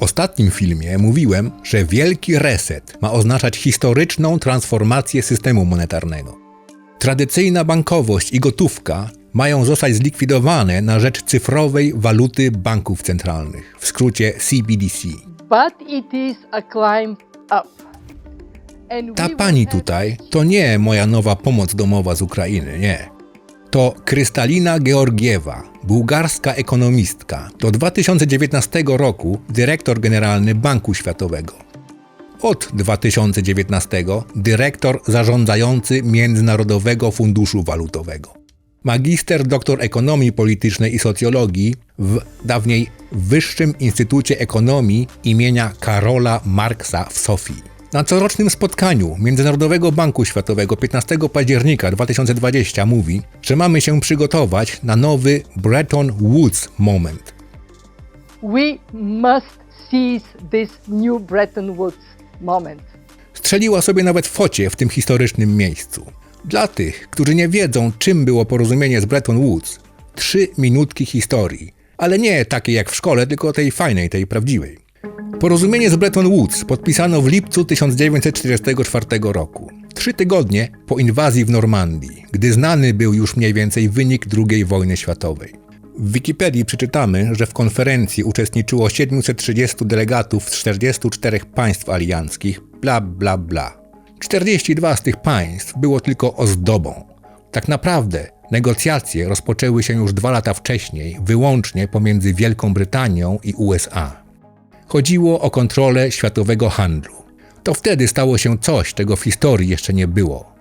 ostatnim filmie mówiłem, że wielki reset ma oznaczać historyczną transformację systemu monetarnego. Tradycyjna bankowość i gotówka mają zostać zlikwidowane na rzecz cyfrowej waluty banków centralnych, w skrócie CBDC. Ta pani tutaj to nie moja nowa pomoc domowa z Ukrainy, nie. To Krystalina Georgiewa, bułgarska ekonomistka, do 2019 roku dyrektor generalny Banku Światowego. Od 2019 dyrektor zarządzający Międzynarodowego Funduszu Walutowego. Magister doktor ekonomii politycznej i socjologii w dawniej Wyższym Instytucie Ekonomii imienia Karola Marksa w Sofii. Na corocznym spotkaniu Międzynarodowego Banku Światowego 15 października 2020 mówi, że mamy się przygotować na nowy Bretton Woods moment. we must seize this new Bretton Woods moment. Strzeliła sobie nawet focie w tym historycznym miejscu. Dla tych, którzy nie wiedzą, czym było porozumienie z Bretton Woods, trzy minutki historii, ale nie takiej jak w szkole, tylko tej fajnej, tej prawdziwej. Porozumienie z Bretton Woods podpisano w lipcu 1944 roku, trzy tygodnie po inwazji w Normandii, gdy znany był już mniej więcej wynik II wojny światowej. W Wikipedii przeczytamy, że w konferencji uczestniczyło 730 delegatów z 44 państw alianckich, bla bla bla. 42 z tych państw było tylko ozdobą. Tak naprawdę negocjacje rozpoczęły się już dwa lata wcześniej, wyłącznie pomiędzy Wielką Brytanią i USA. Chodziło o kontrolę światowego handlu. To wtedy stało się coś, czego w historii jeszcze nie było.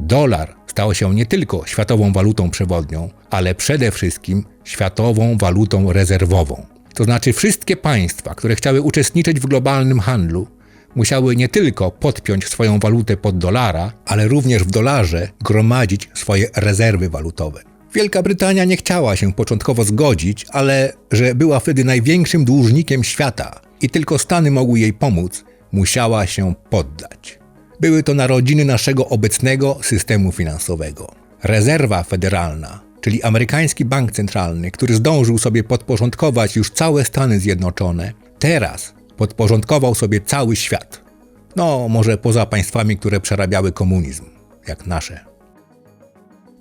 Dolar stał się nie tylko światową walutą przewodnią, ale przede wszystkim światową walutą rezerwową. To znaczy wszystkie państwa, które chciały uczestniczyć w globalnym handlu, musiały nie tylko podpiąć swoją walutę pod dolara, ale również w dolarze gromadzić swoje rezerwy walutowe. Wielka Brytania nie chciała się początkowo zgodzić, ale że była wtedy największym dłużnikiem świata i tylko Stany mogły jej pomóc, musiała się poddać. Były to narodziny naszego obecnego systemu finansowego. Rezerwa Federalna, czyli amerykański bank centralny, który zdążył sobie podporządkować już całe Stany Zjednoczone, teraz podporządkował sobie cały świat. No, może poza państwami, które przerabiały komunizm, jak nasze.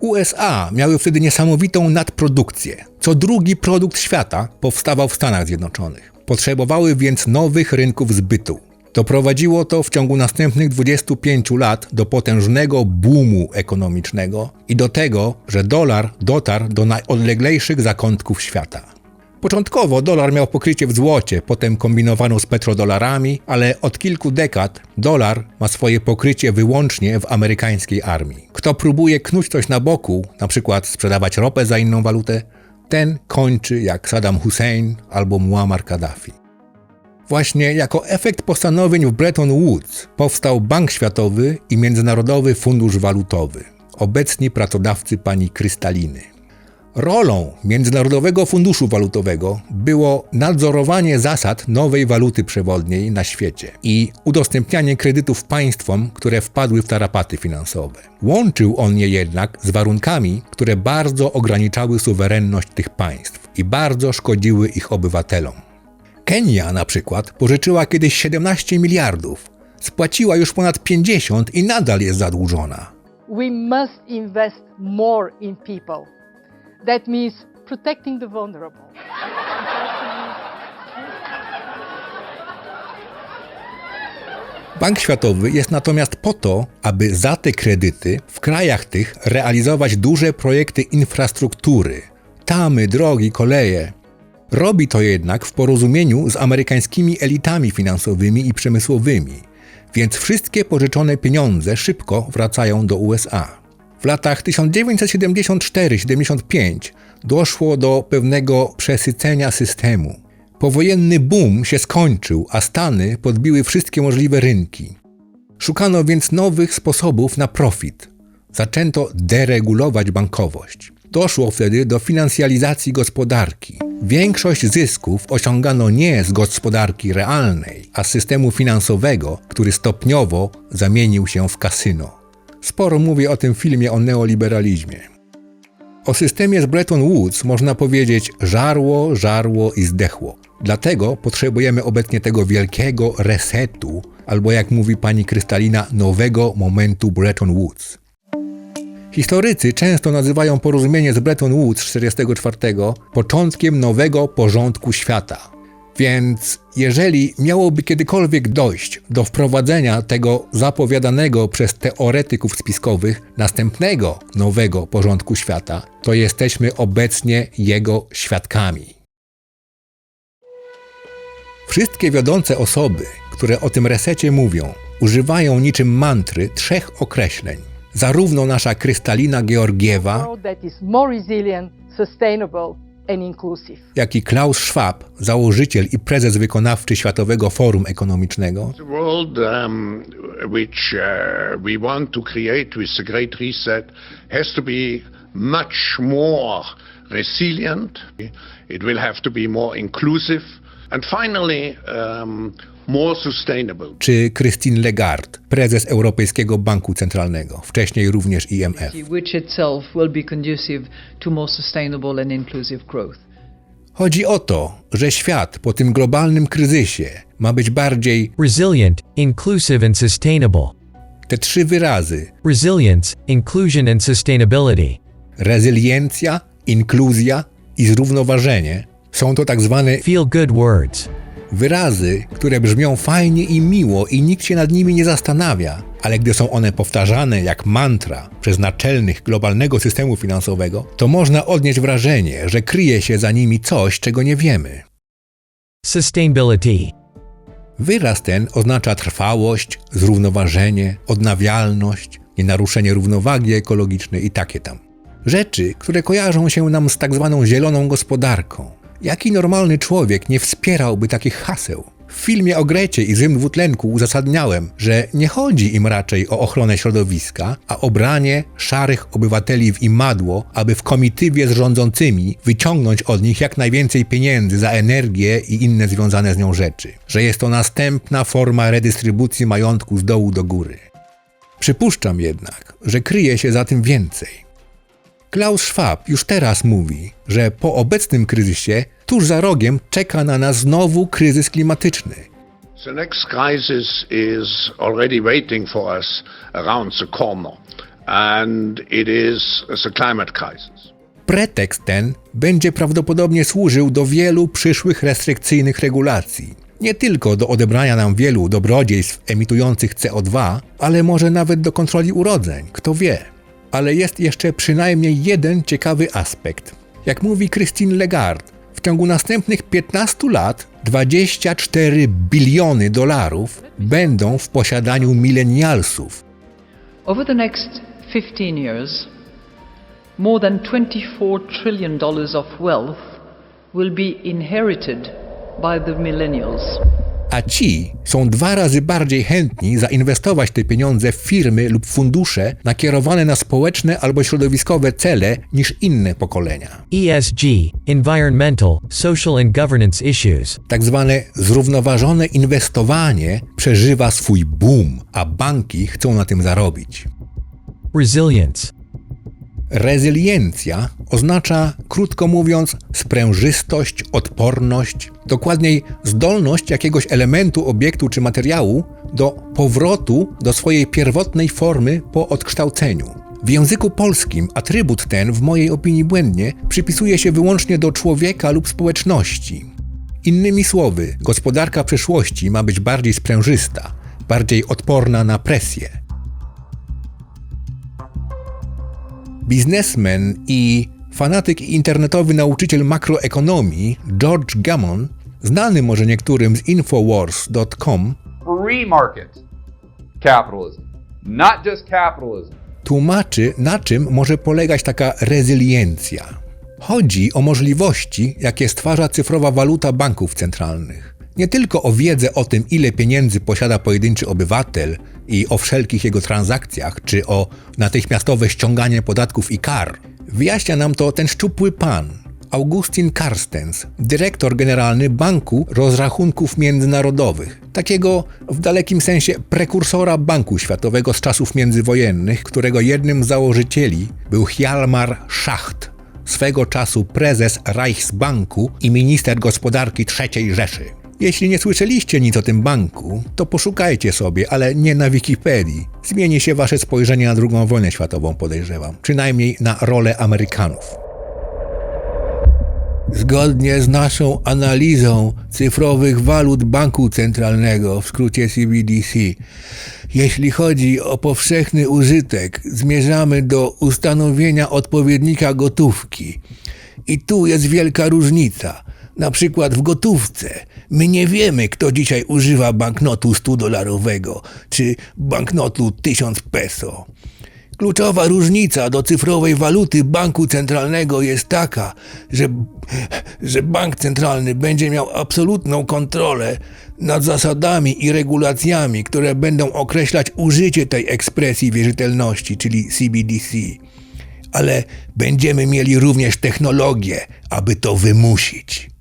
USA miały wtedy niesamowitą nadprodukcję. Co drugi produkt świata powstawał w Stanach Zjednoczonych. Potrzebowały więc nowych rynków zbytu. Doprowadziło to w ciągu następnych 25 lat do potężnego boomu ekonomicznego i do tego, że dolar dotarł do najodleglejszych zakątków świata. Początkowo dolar miał pokrycie w złocie, potem kombinowano z petrodolarami, ale od kilku dekad dolar ma swoje pokrycie wyłącznie w amerykańskiej armii. Kto próbuje knuć coś na boku, na przykład sprzedawać ropę za inną walutę, ten kończy jak Saddam Hussein albo Muammar Kaddafi. Właśnie jako efekt postanowień w Bretton Woods powstał Bank Światowy i Międzynarodowy Fundusz Walutowy, obecni pracodawcy pani Krystaliny. Rolą Międzynarodowego Funduszu Walutowego było nadzorowanie zasad nowej waluty przewodniej na świecie i udostępnianie kredytów państwom, które wpadły w tarapaty finansowe. Łączył on je jednak z warunkami, które bardzo ograniczały suwerenność tych państw i bardzo szkodziły ich obywatelom. Kenia na przykład pożyczyła kiedyś 17 miliardów, spłaciła już ponad 50 i nadal jest zadłużona. We must invest more in people. That means protecting the vulnerable. Bank Światowy jest natomiast po to, aby za te kredyty w krajach tych realizować duże projekty infrastruktury, tamy, drogi, koleje. Robi to jednak w porozumieniu z amerykańskimi elitami finansowymi i przemysłowymi, więc wszystkie pożyczone pieniądze szybko wracają do USA. W latach 1974-75 doszło do pewnego przesycenia systemu. Powojenny boom się skończył, a Stany podbiły wszystkie możliwe rynki. Szukano więc nowych sposobów na profit. Zaczęto deregulować bankowość. Doszło wtedy do finansjalizacji gospodarki. Większość zysków osiągano nie z gospodarki realnej, a z systemu finansowego, który stopniowo zamienił się w kasyno. Sporo mówię o tym filmie o neoliberalizmie. O systemie z Bretton Woods można powiedzieć żarło, żarło i zdechło. Dlatego potrzebujemy obecnie tego wielkiego resetu, albo jak mówi pani Krystalina, nowego momentu Bretton Woods. Historycy często nazywają porozumienie z Bretton Woods 1944 początkiem nowego porządku świata. Więc jeżeli miałoby kiedykolwiek dojść do wprowadzenia tego zapowiadanego przez teoretyków spiskowych następnego nowego porządku świata, to jesteśmy obecnie jego świadkami. Wszystkie wiodące osoby, które o tym resecie mówią, używają niczym mantry trzech określeń. Zarówno nasza Krystalina Georgiewa, world that is more resilient, sustainable, and inclusive. jak i Klaus Schwab, założyciel i prezes wykonawczy Światowego Forum Ekonomicznego, The world um, which uh, we want to create with the Great Reset has to be much more resilient. It will have to be more inclusive. And finally, um, more sustainable. Czy Christine Lagarde, prezes Europejskiego Banku Centralnego, wcześniej również IMF. which itself will be conducive to more sustainable and inclusive growth. Chodzi o to, że świat po tym globalnym kryzysie ma być bardziej resilient, inclusive, and sustainable. te trzy wyrazy Resilience, inclusion, and sustainability. rezyliencja, inkluzja i zrównoważenie są to tak zwane Feel good words. Wyrazy, które brzmią fajnie i miło i nikt się nad nimi nie zastanawia, ale gdy są one powtarzane jak mantra przez naczelnych globalnego systemu finansowego, to można odnieść wrażenie, że kryje się za nimi coś, czego nie wiemy. Sustainability. Wyraz ten oznacza trwałość, zrównoważenie, odnawialność, nienaruszenie równowagi ekologicznej i takie tam. Rzeczy, które kojarzą się nam z tak zwaną zieloną gospodarką. Jaki normalny człowiek nie wspierałby takich haseł? W filmie o Grecie i złym dwutlenku uzasadniałem, że nie chodzi im raczej o ochronę środowiska, a o branie szarych obywateli w imadło, aby w komitywie z rządzącymi wyciągnąć od nich jak najwięcej pieniędzy za energię i inne związane z nią rzeczy. Że jest to następna forma redystrybucji majątku z dołu do góry. Przypuszczam jednak, że kryje się za tym więcej. Klaus Schwab już teraz mówi, że po obecnym kryzysie tuż za rogiem czeka na nas znowu kryzys klimatyczny. The next crisis is already waiting for us around the corner. And it is the climate crisis. Pretekst ten będzie prawdopodobnie służył do wielu przyszłych restrykcyjnych regulacji. Nie tylko do odebrania nam wielu dobrodziejstw emitujących CO2, ale może nawet do kontroli urodzeń, kto wie. Ale jest jeszcze przynajmniej jeden ciekawy aspekt. Jak mówi Christine Lagarde, w ciągu następnych 15 lat 24 biliony dolarów będą w posiadaniu milenialsów. Over the next 15 years, more than $24 trillion of wealth will be inherited by the millennials. A ci są dwa razy bardziej chętni zainwestować te pieniądze w firmy lub fundusze nakierowane na społeczne albo środowiskowe cele niż inne pokolenia. ESG, environmental, social, and governance issues. Tak zwane zrównoważone inwestowanie przeżywa swój boom, a banki chcą na tym zarobić. Resilience. Rezyliencja oznacza, krótko mówiąc, sprężystość, odporność, dokładniej zdolność jakiegoś elementu, obiektu czy materiału do powrotu do swojej pierwotnej formy po odkształceniu. W języku polskim atrybut ten, w mojej opinii błędnie, przypisuje się wyłącznie do człowieka lub społeczności. Innymi słowy, gospodarka przyszłości ma być bardziej sprężysta, bardziej odporna na presję. Biznesmen i fanatyk internetowy nauczyciel makroekonomii George Gammon, znany może niektórym z Infowars.com, free market capitalism, not just capitalism. tłumaczy, na czym może polegać taka rezyliencja. Chodzi o możliwości, jakie stwarza cyfrowa waluta banków centralnych. Nie tylko o wiedzę o tym, ile pieniędzy posiada pojedynczy obywatel i o wszelkich jego transakcjach, czy o natychmiastowe ściąganie podatków i kar. Wyjaśnia nam to ten szczupły pan, Augustin Carstens, dyrektor generalny Banku Rozrachunków Międzynarodowych, takiego w dalekim sensie prekursora Banku Światowego z czasów międzywojennych, którego jednym z założycieli był Hjalmar Schacht, swego czasu prezes Reichsbanku i minister gospodarki III Rzeszy. Jeśli nie słyszeliście nic o tym banku, to poszukajcie sobie, ale nie na Wikipedii. Zmieni się wasze spojrzenie na II wojnę światową, podejrzewam. Przynajmniej na rolę Amerykanów. Zgodnie z naszą analizą cyfrowych walut Banku Centralnego, w skrócie CBDC, jeśli chodzi o powszechny użytek, zmierzamy do ustanowienia odpowiednika gotówki. I tu jest wielka różnica. Na przykład w gotówce my nie wiemy, kto dzisiaj używa banknotu 100-dolarowego czy banknotu 1000 peso. Kluczowa różnica do cyfrowej waluty banku centralnego jest taka, że, że bank centralny będzie miał absolutną kontrolę nad zasadami i regulacjami, które będą określać użycie tej ekspresji wierzytelności, czyli CBDC. Ale będziemy mieli również technologię, aby to wymusić.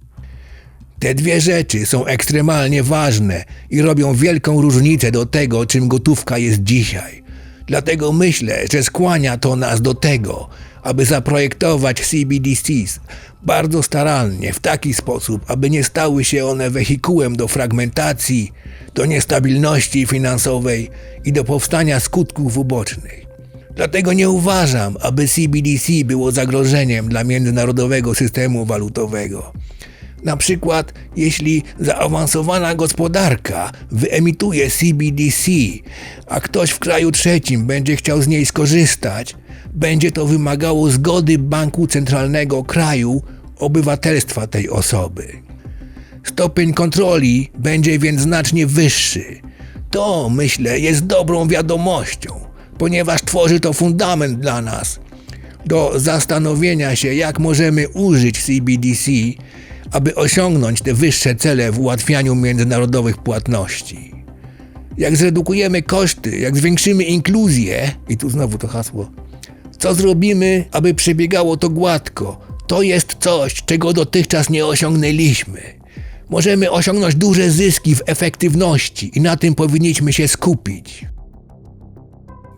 Te dwie rzeczy są ekstremalnie ważne i robią wielką różnicę do tego, czym gotówka jest dzisiaj. Dlatego myślę, że skłania to nas do tego, aby zaprojektować CBDCs bardzo starannie, w taki sposób, aby nie stały się one wehikułem do fragmentacji, do niestabilności finansowej i do powstania skutków ubocznych. Dlatego nie uważam, aby CBDC było zagrożeniem dla międzynarodowego systemu walutowego. Na przykład, jeśli zaawansowana gospodarka wyemituje CBDC, a ktoś w kraju trzecim będzie chciał z niej skorzystać, będzie to wymagało zgody banku centralnego kraju obywatelstwa tej osoby. Stopień kontroli będzie więc znacznie wyższy. To, myślę, jest dobrą wiadomością, ponieważ tworzy to fundament dla nas do zastanowienia się, jak możemy użyć CBDC, aby osiągnąć te wyższe cele w ułatwianiu międzynarodowych płatności. Jak zredukujemy koszty, jak zwiększymy inkluzję, i tu znowu to hasło, co zrobimy, aby przebiegało to gładko? To jest coś, czego dotychczas nie osiągnęliśmy. Możemy osiągnąć duże zyski w efektywności i na tym powinniśmy się skupić.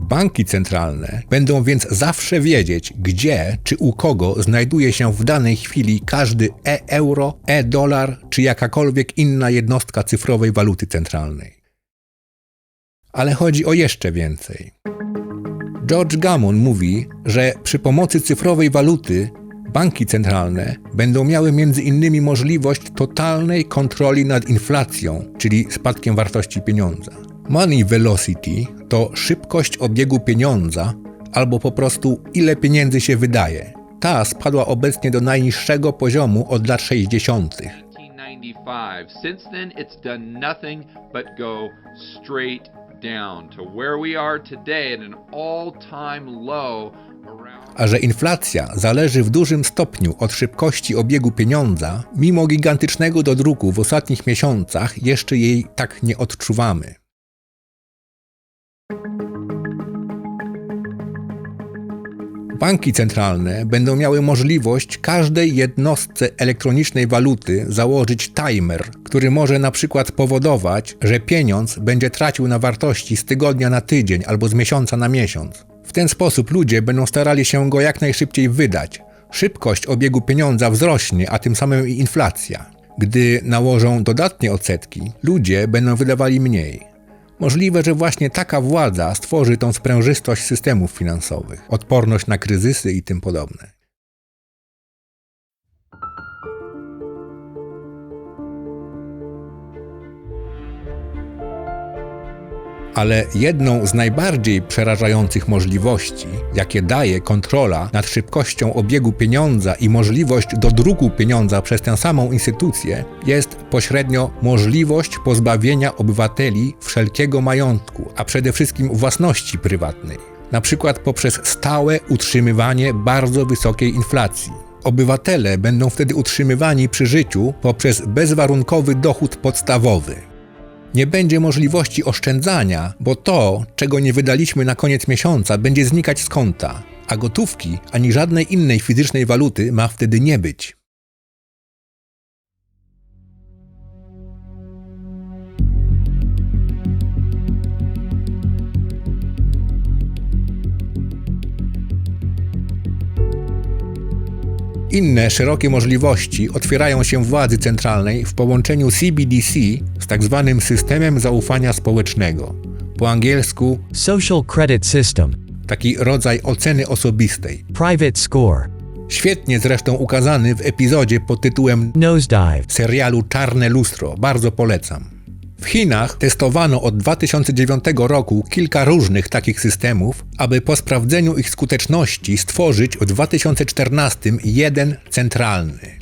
Banki centralne będą więc zawsze wiedzieć, gdzie czy u kogo znajduje się w danej chwili każdy e-euro, e-dolar czy jakakolwiek inna jednostka cyfrowej waluty centralnej. Ale chodzi o jeszcze więcej. George Gammon mówi, że przy pomocy cyfrowej waluty banki centralne będą miały innymi możliwość totalnej kontroli nad inflacją, czyli spadkiem wartości pieniądza. Money velocity to szybkość obiegu pieniądza albo po prostu ile pieniędzy się wydaje. Ta spadła obecnie do najniższego poziomu od lat 60. 1995. Since then, it's done nothing but go straight down to where we are today at an all time low. A że inflacja zależy w dużym stopniu od szybkości obiegu pieniądza, mimo gigantycznego dodruku w ostatnich miesiącach jeszcze jej tak nie odczuwamy. Banki centralne będą miały możliwość każdej jednostce elektronicznej waluty założyć timer, który może na przykład powodować, że pieniądz będzie tracił na wartości z tygodnia na tydzień albo z miesiąca na miesiąc. W ten sposób ludzie będą starali się go jak najszybciej wydać. Szybkość obiegu pieniądza wzrośnie, a tym samym i inflacja. Gdy nałożą dodatnie odsetki, ludzie będą wydawali mniej. Możliwe, że właśnie taka władza stworzy tą sprężystość systemów finansowych, odporność na kryzysy i tym podobne. Ale jedną z najbardziej przerażających możliwości, jakie daje kontrola nad szybkością obiegu pieniądza i możliwość dodruku pieniądza przez tę samą instytucję, jest pośrednio możliwość pozbawienia obywateli wszelkiego majątku, a przede wszystkim własności prywatnej, na przykład poprzez stałe utrzymywanie bardzo wysokiej inflacji. Obywatele będą wtedy utrzymywani przy życiu poprzez bezwarunkowy dochód podstawowy. Nie będzie możliwości oszczędzania, bo to, czego nie wydaliśmy na koniec miesiąca, będzie znikać z konta, a gotówki ani żadnej innej fizycznej waluty ma wtedy nie być. Inne szerokie możliwości otwierają się władzy centralnej w połączeniu CBDC z tak zwanym systemem zaufania społecznego. Po angielsku Social credit system. taki rodzaj oceny osobistej. Private score. Świetnie zresztą ukazany w epizodzie pod tytułem Nosedive. serialu Czarne Lustro. Bardzo polecam. W Chinach testowano od 2009 roku kilka różnych takich systemów, aby po sprawdzeniu ich skuteczności stworzyć w 2014 jeden centralny.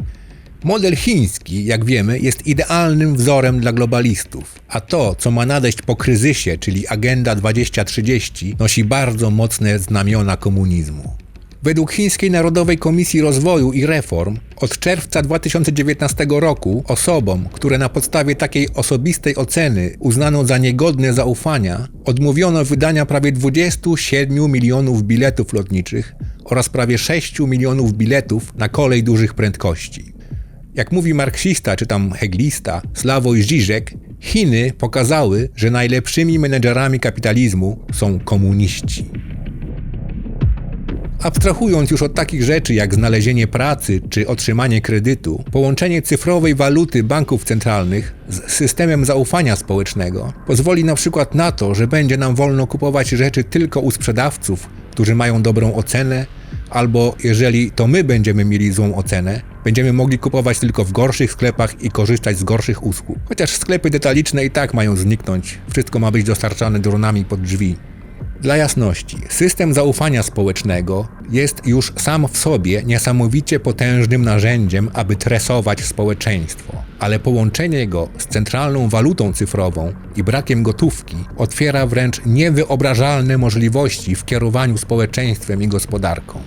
Model chiński, jak wiemy, jest idealnym wzorem dla globalistów, a to, co ma nadejść po kryzysie, czyli Agenda 2030, nosi bardzo mocne znamiona komunizmu. Według Chińskiej Narodowej Komisji Rozwoju i Reform od czerwca 2019 roku osobom, które na podstawie takiej osobistej oceny uznano za niegodne zaufania, odmówiono wydania prawie 27 milionów biletów lotniczych oraz prawie 6 milionów biletów na kolej dużych prędkości. Jak mówi marksista czy tam heglista Sławoj Žižek, Chiny pokazały, że najlepszymi menedżerami kapitalizmu są komuniści. Abstrahując już od takich rzeczy jak znalezienie pracy czy otrzymanie kredytu, połączenie cyfrowej waluty banków centralnych z systemem zaufania społecznego pozwoli na przykład na to, że będzie nam wolno kupować rzeczy tylko u sprzedawców, którzy mają dobrą ocenę, albo jeżeli to my będziemy mieli złą ocenę, będziemy mogli kupować tylko w gorszych sklepach i korzystać z gorszych usług. Chociaż sklepy detaliczne i tak mają zniknąć, wszystko ma być dostarczane dronami pod drzwi. Dla jasności, system zaufania społecznego jest już sam w sobie niesamowicie potężnym narzędziem, aby tresować społeczeństwo, ale połączenie go z centralną walutą cyfrową i brakiem gotówki otwiera wręcz niewyobrażalne możliwości w kierowaniu społeczeństwem i gospodarką.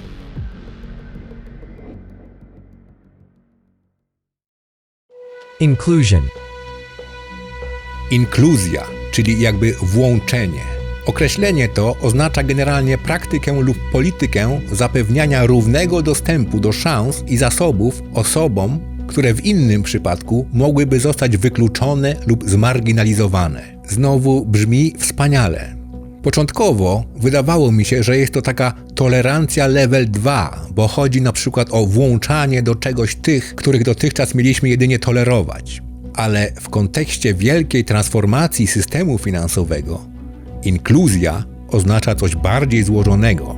Inclusion. Inkluzja, czyli jakby włączenie. Określenie to oznacza generalnie praktykę lub politykę zapewniania równego dostępu do szans i zasobów osobom, które w innym przypadku mogłyby zostać wykluczone lub zmarginalizowane. Znowu brzmi wspaniale. Początkowo wydawało mi się, że jest to taka tolerancja level 2, bo chodzi na przykład o włączanie do czegoś tych, których dotychczas mieliśmy jedynie tolerować. Ale w kontekście wielkiej transformacji systemu finansowego, inkluzja oznacza coś bardziej złożonego.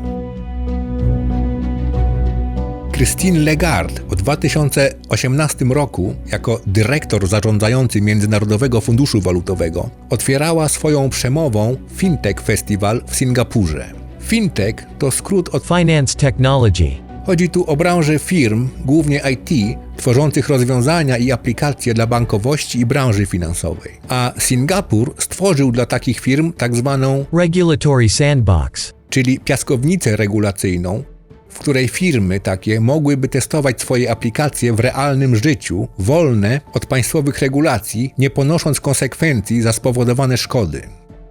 Christine Lagarde w 2018 roku jako dyrektor zarządzający Międzynarodowego Funduszu Walutowego otwierała swoją przemową Fintech Festival w Singapurze. Fintech to skrót od Finance technology. Chodzi tu o branżę firm, głównie IT, tworzących rozwiązania i aplikacje dla bankowości i branży finansowej. A Singapur stworzył dla takich firm tak zwaną, Regulatory sandbox. czyli piaskownicę regulacyjną, w której firmy takie mogłyby testować swoje aplikacje w realnym życiu, wolne od państwowych regulacji, nie ponosząc konsekwencji za spowodowane szkody.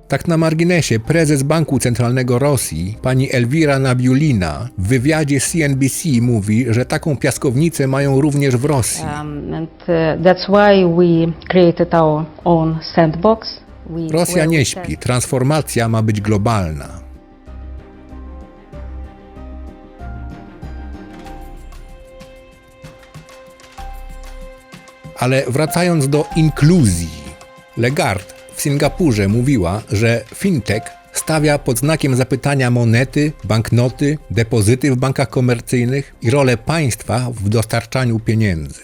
Tak na marginesie, prezes Banku Centralnego Rosji, pani Elvira Nabiulina, w wywiadzie CNBC mówi, że taką piaskownicę mają również w Rosji. Um, and uh, that's why we created our own sandbox. We, Rosja nie śpi, transformacja ma być globalna. Ale wracając do inkluzji. Lagarde w Singapurze mówiła, że fintech stawia pod znakiem zapytania monety, banknoty, depozyty w bankach komercyjnych i rolę państwa w dostarczaniu pieniędzy.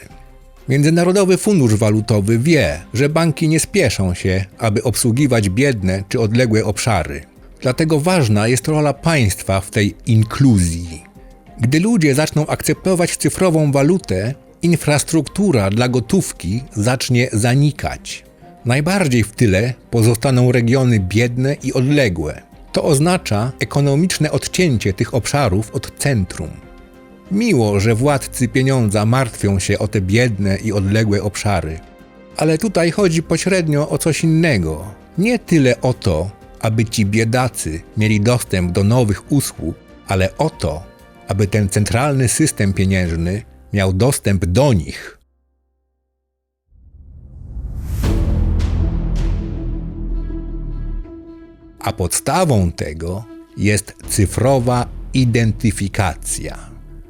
Międzynarodowy Fundusz Walutowy wie, że banki nie spieszą się, aby obsługiwać biedne czy odległe obszary. Dlatego ważna jest rola państwa w tej inkluzji. Gdy ludzie zaczną akceptować cyfrową walutę, infrastruktura dla gotówki zacznie zanikać. Najbardziej w tyle pozostaną regiony biedne i odległe. To oznacza ekonomiczne odcięcie tych obszarów od centrum. Miło, że władcy pieniądza martwią się o te biedne i odległe obszary. Ale tutaj chodzi pośrednio o coś innego. Nie tyle o to, aby ci biedacy mieli dostęp do nowych usług, ale o to, aby ten centralny system pieniężny miał dostęp do nich. A podstawą tego jest cyfrowa identyfikacja.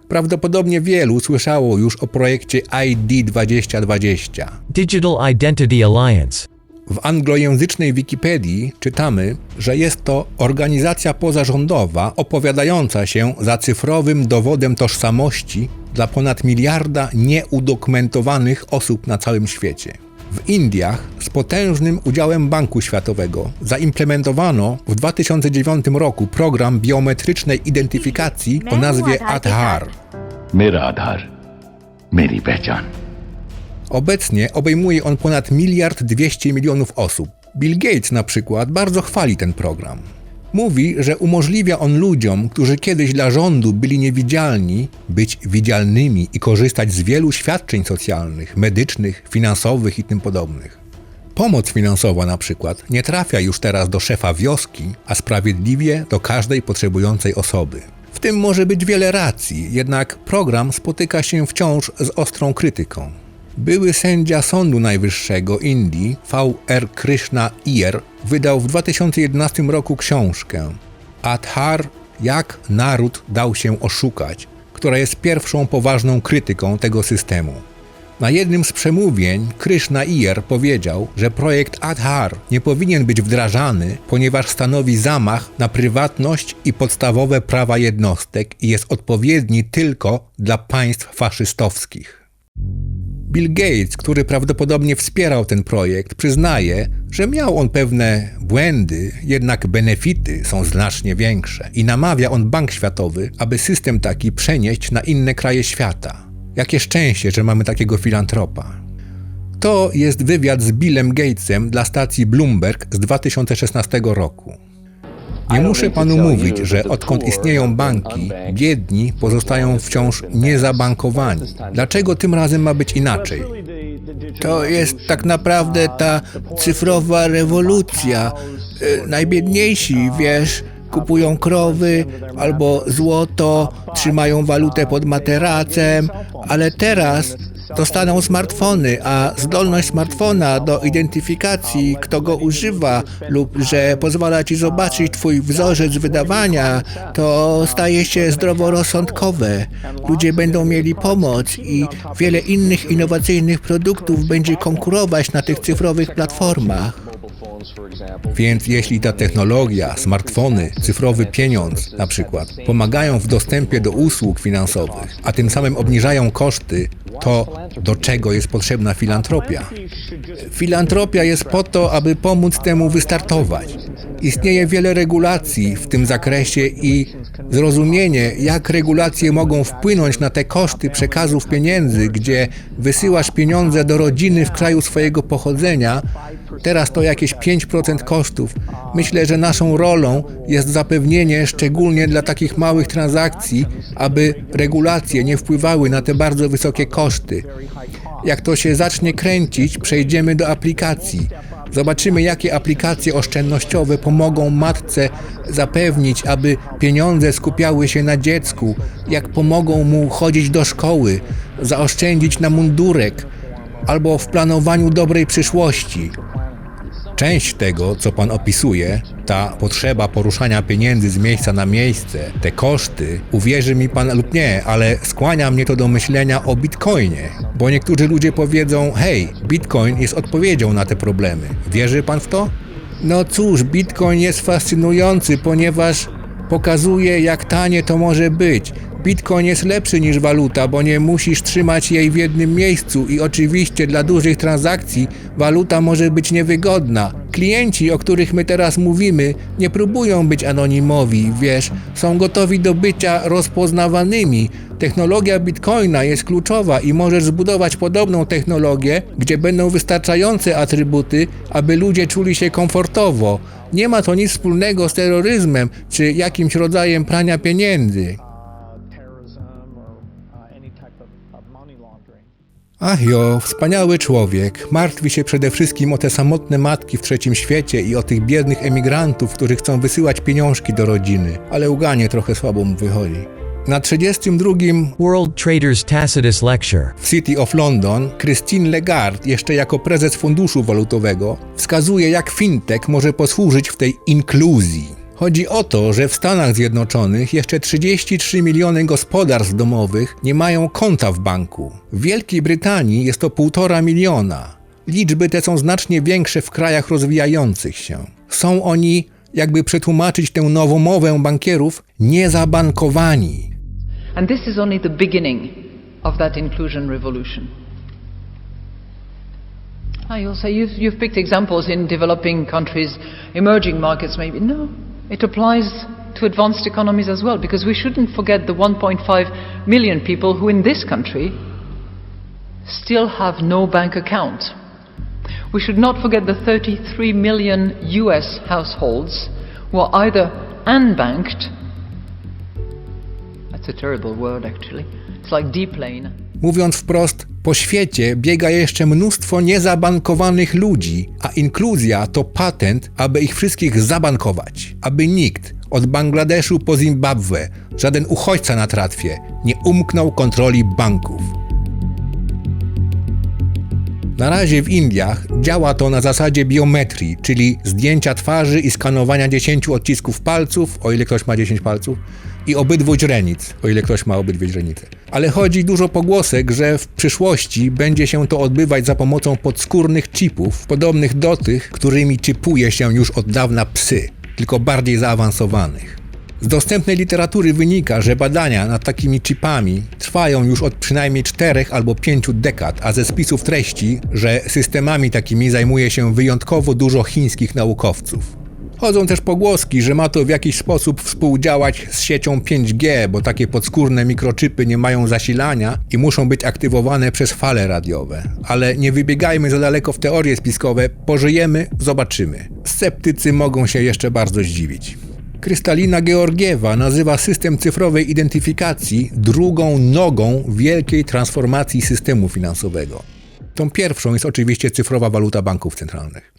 Prawdopodobnie wielu słyszało już o projekcie ID 2020. Digital Identity Alliance. W anglojęzycznej Wikipedii czytamy, że jest to organizacja pozarządowa opowiadająca się za cyfrowym dowodem tożsamości dla ponad miliarda nieudokumentowanych osób na całym świecie w Indiach z potężnym udziałem Banku Światowego zaimplementowano w 2009 roku program biometrycznej identyfikacji o nazwie Aadhaar. Mera Aadhaar, meri pehchan. Obecnie obejmuje on ponad miliard dwieście milionów osób. Bill Gates na przykład bardzo chwali ten program. Mówi, że umożliwia on ludziom, którzy kiedyś dla rządu byli niewidzialni, być widzialnymi i korzystać z wielu świadczeń socjalnych, medycznych, finansowych i tym podobnych. Pomoc finansowa na przykład nie trafia już teraz do szefa wioski, a sprawiedliwie do każdej potrzebującej osoby. W tym może być wiele racji, jednak program spotyka się wciąż z ostrą krytyką. Były sędzia Sądu Najwyższego Indii, V.R. Krishna Iyer, wydał w 2011 roku książkę Aadhaar – jak naród dał się oszukać, która jest pierwszą poważną krytyką tego systemu. Na jednym z przemówień Krishna Iyer powiedział, że projekt Aadhaar nie powinien być wdrażany, ponieważ stanowi zamach na prywatność i podstawowe prawa jednostek i jest odpowiedni tylko dla państw faszystowskich. Bill Gates, który prawdopodobnie wspierał ten projekt, przyznaje, że miał on pewne błędy, jednak benefity są znacznie większe i namawia on Bank Światowy, aby system taki przenieść na inne kraje świata. Jakie szczęście, że mamy takiego filantropa. To jest wywiad z Billem Gatesem dla stacji Bloomberg z 2016 roku. Nie muszę panu mówić, że odkąd istnieją banki, biedni pozostają wciąż niezabankowani. Dlaczego tym razem ma być inaczej? To jest tak naprawdę ta cyfrowa rewolucja. E, Najbiedniejsi, wiesz, kupują krowy albo złoto, trzymają walutę pod materacem, ale teraz dostaną smartfony, a zdolność smartfona do identyfikacji, kto go używa lub że pozwala ci zobaczyć twój wzorzec wydawania, to staje się zdroworozsądkowe. Ludzie będą mieli pomoc i wiele innych innowacyjnych produktów będzie konkurować na tych cyfrowych platformach. Więc jeśli ta technologia, smartfony, cyfrowy pieniądz na przykład pomagają w dostępie do usług finansowych, a tym samym obniżają koszty, to do czego jest potrzebna filantropia? Filantropia jest po to, aby pomóc temu wystartować. Istnieje wiele regulacji w tym zakresie i zrozumienie, jak regulacje mogą wpłynąć na te koszty przekazów pieniędzy, gdzie wysyłasz pieniądze do rodziny w kraju swojego pochodzenia, teraz to jakieś 5% kosztów. Myślę, że naszą rolą jest zapewnienie, szczególnie dla takich małych transakcji, aby regulacje nie wpływały na te bardzo wysokie koszty. Jak to się zacznie kręcić, przejdziemy do aplikacji. Zobaczymy, jakie aplikacje oszczędnościowe pomogą matce zapewnić, aby pieniądze skupiały się na dziecku, jak pomogą mu chodzić do szkoły, zaoszczędzić na mundurek albo w planowaniu dobrej przyszłości. Część tego, co Pan opisuje, ta potrzeba poruszania pieniędzy z miejsca na miejsce, te koszty, uwierzy mi Pan lub nie, ale skłania mnie to do myślenia o bitcoinie. Bo niektórzy ludzie powiedzą, hej, bitcoin jest odpowiedzią na te problemy. Wierzy Pan w to? No cóż, bitcoin jest fascynujący, ponieważ pokazuje, jak tanie to może być. Bitcoin jest lepszy niż waluta, bo nie musisz trzymać jej w jednym miejscu i oczywiście dla dużych transakcji waluta może być niewygodna. Klienci, o których my teraz mówimy, nie próbują być anonimowi, wiesz, są gotowi do bycia rozpoznawanymi. Technologia Bitcoina jest kluczowa i możesz zbudować podobną technologię, gdzie będą wystarczające atrybuty, aby ludzie czuli się komfortowo. Nie ma to nic wspólnego z terroryzmem czy jakimś rodzajem prania pieniędzy. Ach jo, wspaniały człowiek. Martwi się przede wszystkim o te samotne matki w trzecim świecie i o tych biednych emigrantów, którzy chcą wysyłać pieniążki do rodziny, ale uganie trochę słabo mu wychodzi. Na 32. World Traders Tacitus Lecture. w City of London Christine Lagarde, jeszcze jako prezes funduszu walutowego, wskazuje, jak fintech może posłużyć w tej inkluzji. Chodzi o to, że w Stanach Zjednoczonych jeszcze 33 miliony gospodarstw domowych nie mają konta w banku. W Wielkiej Brytanii jest to 1,5 miliona. Liczby te są znacznie większe w krajach rozwijających się. Są oni, jakby przetłumaczyć tę nową mowę bankierów, niezabankowani. And this is only the beginning of that inclusion revolution. Ah, you'll say you've, you've picked examples in developing countries, emerging markets maybe. No, it applies to advanced economies as well, because we shouldn't forget the 1.5 million people who in this country still have no bank account. We should not forget the 33 million US households who are either unbanked That's a terrible word, actually. It's like deplane. Mówiąc wprost, po świecie biega jeszcze mnóstwo niezabankowanych ludzi, a inkluzja to patent, aby ich wszystkich zabankować, aby nikt, od Bangladeszu po Zimbabwe, żaden uchodźca na tratwie, nie umknął kontroli banków. Na razie w Indiach działa to na zasadzie biometrii, czyli zdjęcia twarzy i skanowania 10 odcisków palców, o ile ktoś ma 10 palców, i obydwu źrenic, o ile ktoś ma obydwie źrenice. Ale chodzi dużo pogłosek, że w przyszłości będzie się to odbywać za pomocą podskórnych chipów, podobnych do tych, którymi chipuje się już od dawna psy, tylko bardziej zaawansowanych. Z dostępnej literatury wynika, że badania nad takimi chipami trwają już od przynajmniej 4 albo 5 dekad, a ze spisów treści, że systemami takimi zajmuje się wyjątkowo dużo chińskich naukowców. Chodzą też pogłoski, że ma to w jakiś sposób współdziałać z siecią 5G, bo takie podskórne mikroczypy nie mają zasilania i muszą być aktywowane przez fale radiowe. Ale nie wybiegajmy za daleko w teorie spiskowe, pożyjemy, zobaczymy. Sceptycy mogą się jeszcze bardzo zdziwić. Krystalina Georgiewa nazywa system cyfrowej identyfikacji drugą nogą wielkiej transformacji systemu finansowego. Tą pierwszą jest oczywiście cyfrowa waluta banków centralnych.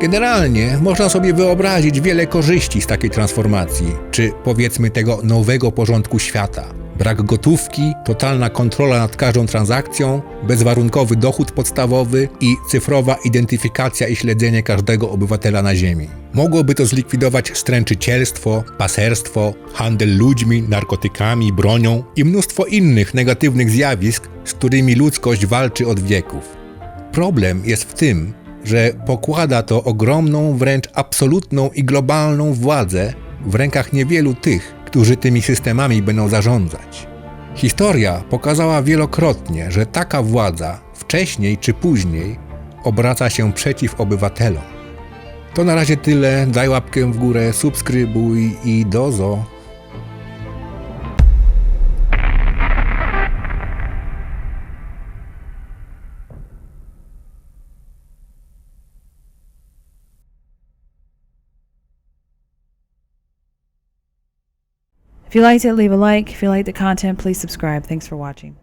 Generalnie można sobie wyobrazić wiele korzyści z takiej transformacji, czy powiedzmy tego nowego porządku świata. Brak gotówki, totalna kontrola nad każdą transakcją, bezwarunkowy dochód podstawowy i cyfrowa identyfikacja i śledzenie każdego obywatela na Ziemi. Mogłoby to zlikwidować stręczycielstwo, paserstwo, handel ludźmi, narkotykami, bronią i mnóstwo innych negatywnych zjawisk, z którymi ludzkość walczy od wieków. Problem jest w tym, że pokłada to ogromną, wręcz absolutną i globalną władzę w rękach niewielu tych, którzy tymi systemami będą zarządzać. Historia pokazała wielokrotnie, że taka władza wcześniej czy później obraca się przeciw obywatelom. To na razie tyle. Daj łapkę w górę, subskrybuj i dozo. If you liked it, leave a like. If you liked the content, please subscribe. Thanks for watching.